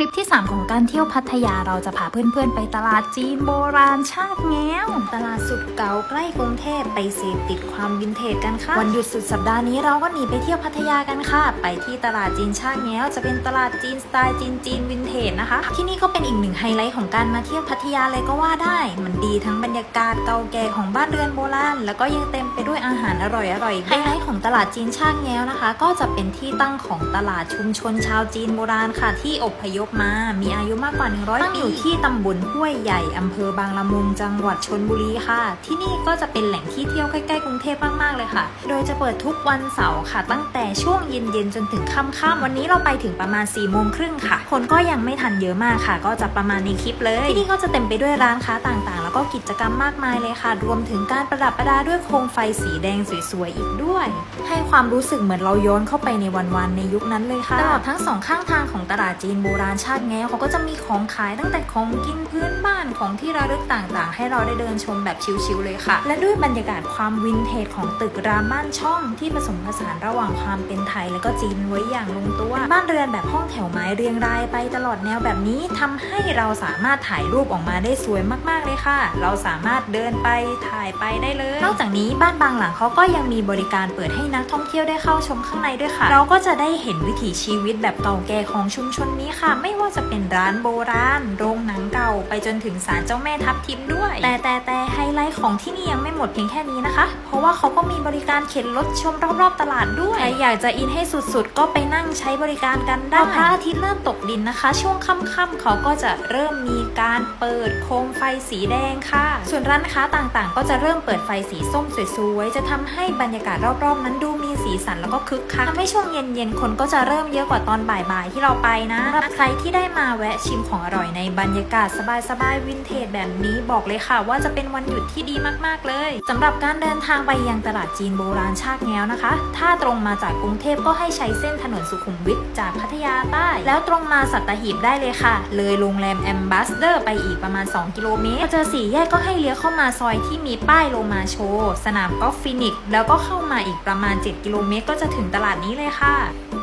ลิปที่ 3 ของการเที่ยวพัทยาเราจะพาเพื่อนๆ ไปตลาดจีนโบราณชาติแง้ว ตลาดสุดเก่าใกล้กรุงเทพไปเสพติดความวินเทจกันค่ะ วันหยุดสุดสัปดาห์นี้เราก็หนีไปเที่ยวพัทยากันค่ะ ไปที่ตลาดจีนชาติแง้ว จะเป็นตลาดจีนสไตล์จีนจีนวินเทจนะคะ ที่นี่ก็เป็นอีกหนึ่งไฮไลท์ของการมาเที่ยวพัทยาเลยก็ว่าได้ มันดีทั้งบรรยากาศเก่าแก่ของบ้านเรือนโบราณแล้วก็ยังเต็มไปด้วยอาหารอร่อยๆไฮไลท์ของตลาดจีนชาติแง้วนะคะ ก็จะเป็นที่ตั้งของตลาดชุมชนชาวจีนโบราณค่ะที่อพยพมา มีอายุมากกว่า 100ตั้งอยู่ที่ตำบลห้วยใหญ่อำเภอบางละมุงจังหวัดชนบุรีค่ะ ที่นี่ก็จะเป็นแหล่งที่เที่ยวใกล้ๆกรุงเทพมากๆเลยค่ะ โดยจะเปิดทุกวันเสาร์ค่ะ ตั้งแต่ช่วงเย็นๆจนถึงค่ำๆวันนี้เราไปถึงประมาณ4ี่โมงครึ่งค่ะ คนก็ยังไม่ทันเยอะมากค่ะ ก็จะประมาณในคลิปเลย ที่นี่ก็จะเต็มไปด้วยร้านค้าต่างๆ แล้วก็กิจกรรมมากมายเลยค่ะ รวมถึงการประดับประดาด้วยโคมไฟสีแดงสวยๆอีกด้วย ให้ความรู้สึกเหมือนเราย้อนเข้าไปในวันๆในยุคนั้นเลยค่ะตลอดทั้งสองข้างทางของตลาดจีนโบราณชาติแง้วเขาก็จะมีของขายตั้งแต่ของกินพื้นบ้านของที่ระลึกต่างๆ ให้เราได้เดินชมแบบชิลๆเลยค่ะ และด้วยบรรยากาศความวินเทจของตึกรามบ้านช่องที่ผสมผสานระหว่างความเป็นไทยและก็จีนไว้อย่างลงตัว บ้านเรือนแบบห้องแถวไม้เรียงรายไปตลอดแนวแบบนี้ทำให้เราสามารถถ่ายรูปออกมาได้สวยมากๆเลยค่ะ เราสามารถเดินไปถ่ายไปได้เลย นอกจากนี้บ้านบางหลังเขาก็ยังมีบริการเปิดให้นักท่องเที่ยวได้เข้าชมข้างในด้วยค่ะ เราก็จะได้เห็นวิถีชีวิตแบบเก่าแก่ของชุมชนนี้ค่ะไม่ว่าจะเป็นร้านโบราณ โรงหนังเก่า ไปจนถึงศาลเจ้าแม่ทับทิมด้วย แต่แต่แต่ไฮไลท์ของที่นี่ยังไม่หมดเพียงแค่นี้นะคะ เพราะว่าเขาก็มีบริการเข็นรถชมรอบๆตลาดด้วยใครอยากจะอินให้สุดๆ ก็ไปนั่งใช้บริการกันได้พระอาทิตย์เริ่มตกดินนะคะ ช่วงค่ำๆเขาก็จะเริ่มมีการเปิดโคมไฟสีแดงค่ะ ส่วนร้านค้าต่างๆ ก็จะเริ่มเปิดไฟสีส้มสวยๆจะทำให้บรรยากาศรอบๆ นั้นดูมีสีสันแล้วก็คึกคักทำให้ช่วงเย็นๆคนก็จะเริ่มเยอะกว่าตอนบ่ายๆที่เราไปนะสำหรับใครที่ได้มาแวะชิมของอร่อยในบรรยากาศสบายๆวินเทจแบบนี้บอกเลยค่ะ ว่าจะเป็นวันหยุดที่ดีมากๆเลยสำหรับการเดินทางไปยังตลาดจีนโบราณชากแง้วนะคะ ถ้าตรงมาจากกรุงเทพก็ให้ใช้เส้นถนนสุขุมวิทจากพัทยาใต้ แล้วตรงมาสัตหีบได้เลยค่ะ เลยโรงแรมแอมบ s สเดอร์ไปอีกประมาณ 2 กิโลเมตรพอเจอสี่แยกก็ให้เลี้ยวเข้ามาซอยที่มีป้ายโลมาโชว์สนามกอล์ฟฟินิกแล้วก็เข้ามาอีกประมาณ 7 กิโลเมตร ก็จะถึงตลาดนี้เลยค่ะ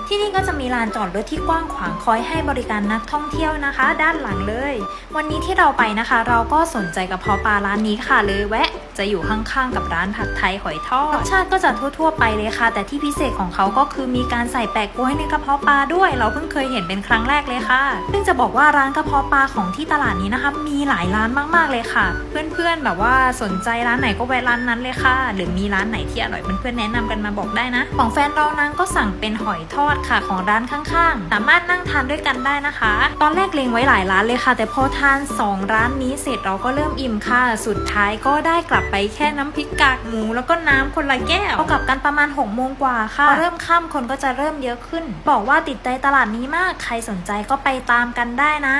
ที่นี่ก็จะมีลานจอดรถที่กว้างขวางคอยให้บริการนักท่องเที่ยวนะคะ ด้านหลังเลย วันนี้ที่เราไปนะคะ เราก็สนใจกระเพาะปลาร้านนี้ค่ะเลยแวะ จะอยู่ข้างๆกับร้านผัดไทยหอยทอดรสชาติก็จะทั่ว ๆ ไปเลยค่ะ แต่ที่พิเศษของเขาก็คือมีการใส่แปะกล้วยในกระเพาะปลาด้วย เราเพิ่งเคยเห็นเป็นครั้งแรกเลยค่ะ ซึ่งจะบอกว่าร้านกระเพาะปลาของที่ตลาดนี้นะคะ มีหลายร้านมากๆเลยค่ะ เพื่อนๆแบบว่าสนใจร้านไหนก็แวะร้านนั้นเลยค่ะ หรือมีร้านไหนที่อร่อยเพื่อนๆแนะนำกันมาบอกได้นะ ของแฟนเรานั้นก็สั่งเป็นหอยทอดค่ะของร้านข้างๆ สามารถนั่งทานด้วยกันได้นะคะ ตอนแรกเล็งไว้หลายร้านเลยค่ะ แต่พอทาน 2 ร้านนี้เสร็จเราก็เริ่มอิ่มค่ะ สุดท้ายก็ได้กลับไปแค่น้ำพริกกากหมู แล้วก็น้ำคนละแก้วก็กลับกันประมาณ6โมงกว่าค่ะพอเริ่มค่ำคนก็จะเริ่มเยอะขึ้น บอกว่าติดใจตลาดนี้มาก ใครสนใจก็ไปตามกันได้นะ